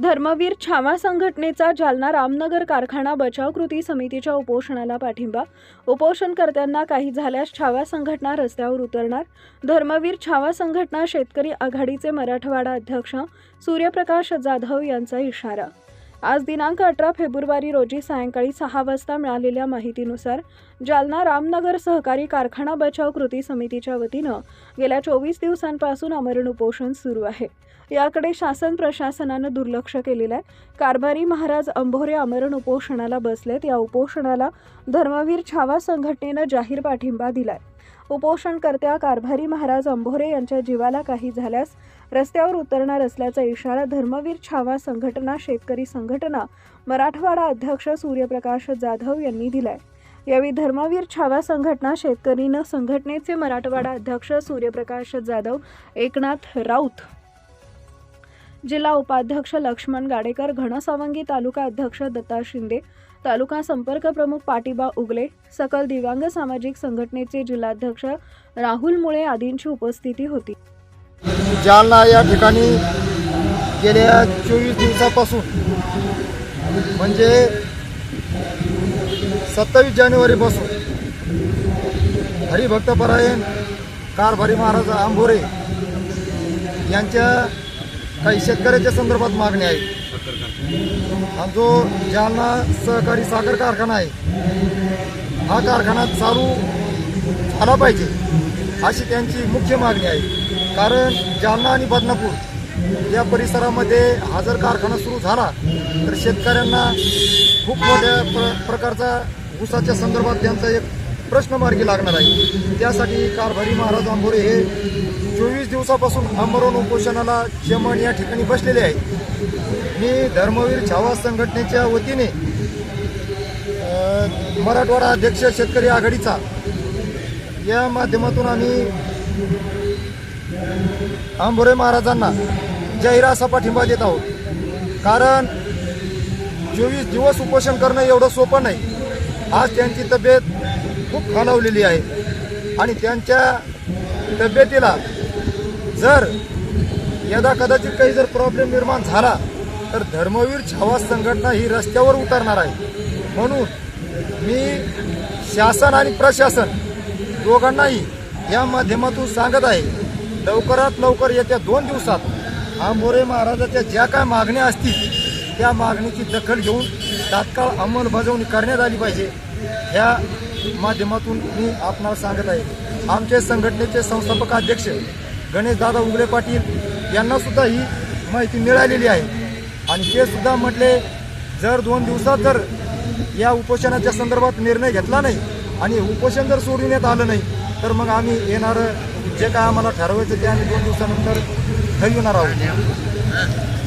धर्मवीर छावा संघटनेचा जालना रामनगर कारखाना बचाव कृती समितीच्या उपोषणाला पाठिंबा. उपोषणकर्त्यांना काही झाल्यास छावा संघटना रस्त्यावर उतरणार. धर्मवीर छावा संघटना शेतकरी आघाडीचे मराठवाडा अध्यक्ष सूर्यप्रकाश जाधव यांचा इशारा. आज दिनांक अठरा फेब्रुवारी रोजी सायंकाळी सहा वाजता मिळालेल्या माहितीनुसार जालना रामनगर सहकारी कारखाना बचाव कृती समितीच्या वतीनं गेल्या चोवीस दिवसांपासून अमरण उपोषण सुरू आहे. याकडे शासन प्रशासनानं दुर्लक्ष केलेलं आहे. कारभारी महाराज अंभोरे अमरण उपोषणाला बसलेत. या उपोषणाला धर्मवीर छावा संघटनेनं जाहीर पाठिंबा दिलाय. उपोषणकर्त्या कारभारी महाराज अंभोरे यांच्या जीवाला काही झाल्यास रस्त्यावर उतरणार असल्याचा इशारा धर्मवीर छावा संघटना शेतकरी संघटना मराठवाडा अध्यक्ष सूर्यप्रकाश जाधव यांनी दिलाय. यावेळी धर्मवीर छावा संघटना शेतकरीनं संघटनेचे मराठवाडा अध्यक्ष सूर्यप्रकाश जाधव एकनाथ राऊत जिल्हा उपाध्यक्ष लक्ष्मण गाडेकर घनसावंगी तालुका अध्यक्ष दत्ता शिंदे तालुका संपर्क प्रमुख पाटिबा उगले सकल दिव्यांग सामाजिक संघटनेचे जिल्हाध्यक्ष राहुल मुळे आदींची उपस्थिती होती. जालना या ठिकाणी गेल्या चोवीस दिवसापासून म्हणजे सत्तावीस जानेवारीपासून हरिभक्तपरायण कारभारी महाराज आंबोरे यांच्या काही शेतकऱ्याच्या संदर्भात मागणी आहे. हा जो जालना सहकारी साखर कारखाना आहे हा कारखाना चालू झाला पाहिजे अशी त्यांची मुख्य मागणी आहे. कारण जालना आणि बदनापूर या परिसरामध्ये हा जर कारखाना सुरू झाला तर शेतकऱ्यांना खूप मोठ्या प्र प्रकारचा ऊसाच्या संदर्भात त्यांचा एक प्रश्न मार्गी लागणार आहे. त्यासाठी कारभारी महाराज आंबोरे हे चोवीस दिवसापासून आमरण उपोषणाला जमन या ठिकाणी बसलेले आहे मी धर्मवीर छावा संघटनेच्या वतीने मराठवाडा अध्यक्ष शेतकरी आघाडीचा या माध्यमातून आम्ही आंबोरे महाराजांना जाहीर असा पाठिंबा देत आहोत. कारण चोवीस दिवस उपोषण करणं एवढं सोपं नाही. आज त्यांची तब्येत खूप खालावलेली आहे. आणि त्यांच्या तब्येतीला जर यदा कदाचित काही जर प्रॉब्लेम निर्माण झाला तर धर्मवीर छावा संघटना ही रस्त्यावर उतरणार आहे. म्हणून मी शासन आणि प्रशासन दोघांनाही या माध्यमातून सांगत आहे लवकरात लवकर येत्या दोन दिवसात आंबोरे महाराजाच्या ज्या काय मागण्या असतील त्या मागणीची दखल घेऊन तात्काळ अंमलबजावणी करण्यात आली पाहिजे. ह्या माध्यमातून मी आपणाला सांगत आहे. आमचे संघटनेचे संस्थापक अध्यक्ष गणेशदादा उगले पाटील यांनासुद्धा ही माहिती मिळालेली आहे. आणि ते सुद्धा म्हटले जर दोन दिवसात जर या उपोषणाच्या संदर्भात निर्णय घेतला नाही आणि उपोषण जर सोडविण्यात आलं नाही तर मग आम्ही येणारं जे काय आम्हाला ठरवायचं ते आम्ही दोन दिवसानंतर ठरविणार आहोत.